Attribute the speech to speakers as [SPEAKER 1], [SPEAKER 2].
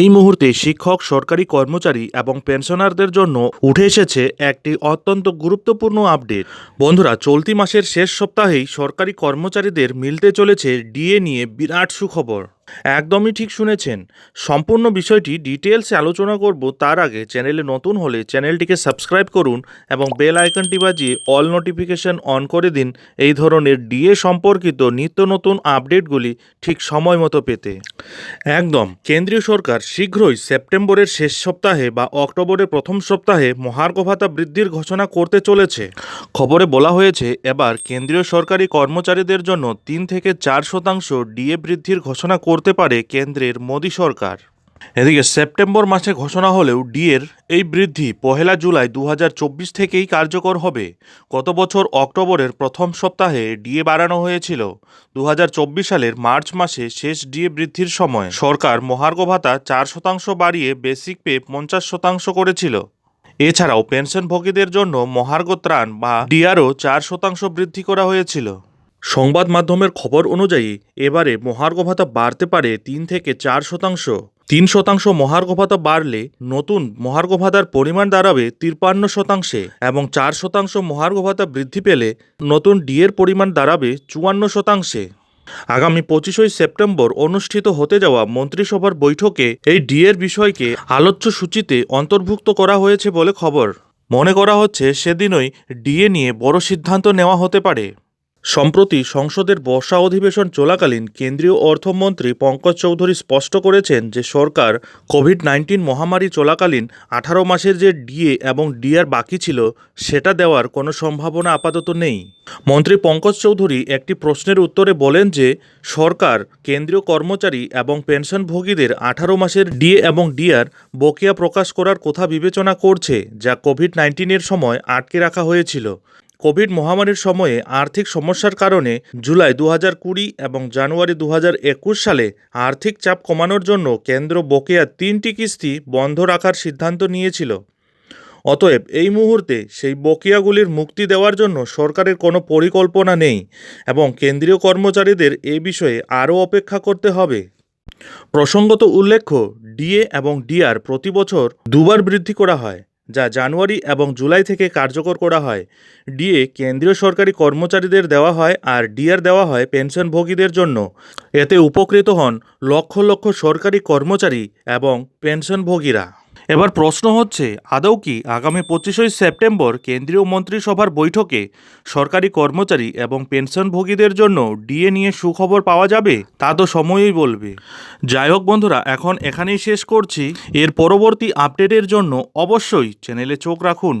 [SPEAKER 1] এই মুহূর্তে শিক্ষক, সরকারি কর্মচারী এবং পেনশনারদের জন্য উঠে এসেছে একটি অত্যন্ত গুরুত্বপূর্ণ আপডেট। বন্ধুরা, চলতি মাসের শেষ সপ্তাহেই সরকারি কর্মচারীদের মিলতে চলেছে ডিএ নিয়ে বিরাট সুখবর। একদমই ঠিক শুনেছেন। সম্পূর্ণ বিষয়টি ডিটেলসে আলোচনা করব তার আগে চ্যানেলে নতুন হলে চ্যানেলটিকে সাবস্ক্রাইব করুন এবং বেল আইকনটি বাজিয়ে অল নোটিফিকেশন অন করে দিন এই ধরনের ডিএ সম্পর্কিত নিত্য নতুন আপডেটগুলি ঠিক সময় মতো পেতে। একদম, কেন্দ্রীয় সরকার শীঘ্রই সেপ্টেম্বরের শেষ সপ্তাহে বা অক্টোবরের প্রথম সপ্তাহে মহার্ঘ ভাতা বৃদ্ধির ঘোষণা করতে চলেছে। খবরে বলা হয়েছে, এবার কেন্দ্রীয় সরকারি কর্মচারীদের জন্য তিন থেকে চার শতাংশ ডিএ বৃদ্ধির ঘোষণা করতে পারে কেন্দ্রের মোদী সরকার। এদিকে সেপ্টেম্বর মাসে ঘোষণা হলেও ডিএর এই বৃদ্ধি পহেলা জুলাই দু হাজার চব্বিশ থেকেই কার্যকর হবে। গত বছর অক্টোবরের প্রথম সপ্তাহে ডিএ বাড়ানো হয়েছিল। দু হাজার চব্বিশ সালের মার্চ মাসে শেষ ডিএ বৃদ্ধির সময় সরকার মহার্ঘ ভাতা চার শতাংশ বাড়িয়ে বেসিক পে পঞ্চাশ শতাংশ করেছিল। এছাড়াও পেনশনভোগীদের জন্য মহার্ঘ ত্রাণ বা ডিআরও চার শতাংশ বৃদ্ধি করা হয়েছিল। সংবাদ মাধ্যমের খবর অনুযায়ী, এবারে মহার্ঘ ভাতা বাড়তে পারে তিন থেকে চার শতাংশ। তিন শতাংশ মহার্ঘ ভাতা বাড়লে নতুন মহার্ঘ ভাতার পরিমাণ দাঁড়াবে তিপ্পান্ন শতাংশে এবং চার শতাংশ মহার্ঘ ভাতা বৃদ্ধি পেলে নতুন ডিএর পরিমাণ দাঁড়াবে চুয়ান্ন শতাংশে। আগামী পঁচিশই সেপ্টেম্বর অনুষ্ঠিত হতে যাওয়া মন্ত্রিসভার বৈঠকে এই ডিএর বিষয়কে আলোচ্য সূচিতে অন্তর্ভুক্ত করা হয়েছে বলে খবর। মনে করা হচ্ছে সেদিনই ডিএ নিয়ে বড় সিদ্ধান্ত নেওয়া হতে পারে। সম্প্রতি সংসদের বর্ষা অধিবেশন চলাকালীন কেন্দ্রীয় অর্থমন্ত্রী পঙ্কজ চৌধুরী স্পষ্ট করেছেন যে সরকার কোভিড নাইন্টিন মহামারী চলাকালীন আঠারো মাসের যে ডিএ এবং ডিআর বাকি ছিল, সেটা দেওয়ার কোনো সম্ভাবনা আপাতত নেই। মন্ত্রী পঙ্কজ চৌধুরী একটি প্রশ্নের উত্তরে বলেন যে, সরকার, কেন্দ্রীয় কর্মচারী এবং পেনশনভোগীদের আঠারো মাসের ডিএ এবং ডিআর বকেয়া প্রকাশ করার কথা বিবেচনা করছে, যা কোভিড নাইন্টিনের সময় আটকে রাখা হয়েছিল। কোভিড মহামারীর সময়ে আর্থিক সমস্যার কারণে জুলাই দু কুড়ি এবং জানুয়ারি দু হাজার একুশ সালে আর্থিক চাপ কমানোর জন্য কেন্দ্র বকেয়া তিনটি কিস্তি বন্ধ রাখার সিদ্ধান্ত নিয়েছিল। অতএব এই মুহূর্তে সেই বকেয়াগুলির মুক্তি দেওয়ার জন্য সরকারের কোনো পরিকল্পনা নেই এবং কেন্দ্রীয় কর্মচারীদের এ বিষয়ে আরও অপেক্ষা করতে হবে। প্রসঙ্গত উল্লেখ্য, ডিএ এবং ডিআর প্রতি বছর দুবার বৃদ্ধি করা হয়। যা জানুয়ারি এবং জুলাই থেকে কার্যকর করা হয়। ডিএ কেন্দ্রীয় সরকারি কর্মচারীদের দেওয়া হয় আর ডিআর দেওয়া হয় পেনশনভোগীদের জন্য। এতে উপকৃত হন লক্ষ লক্ষ সরকারি কর্মচারী এবং পেনশনভোগীরা। এবার প্রশ্ন হচ্ছে, আদৌ কি আগামী পঁচিশই সেপ্টেম্বর কেন্দ্রীয় মন্ত্রিসভার বৈঠকে সরকারি কর্মচারী এবং পেনশনভোগীদের জন্য ডিএ নিয়ে সুখবর পাওয়া যাবে? তা তো সময়ই বলবে। যাই হোক বন্ধুরা, এখন এখানেই শেষ করছি। এর পরবর্তী আপডেটের জন্য অবশ্যই চ্যানেলে চোখ রাখুন।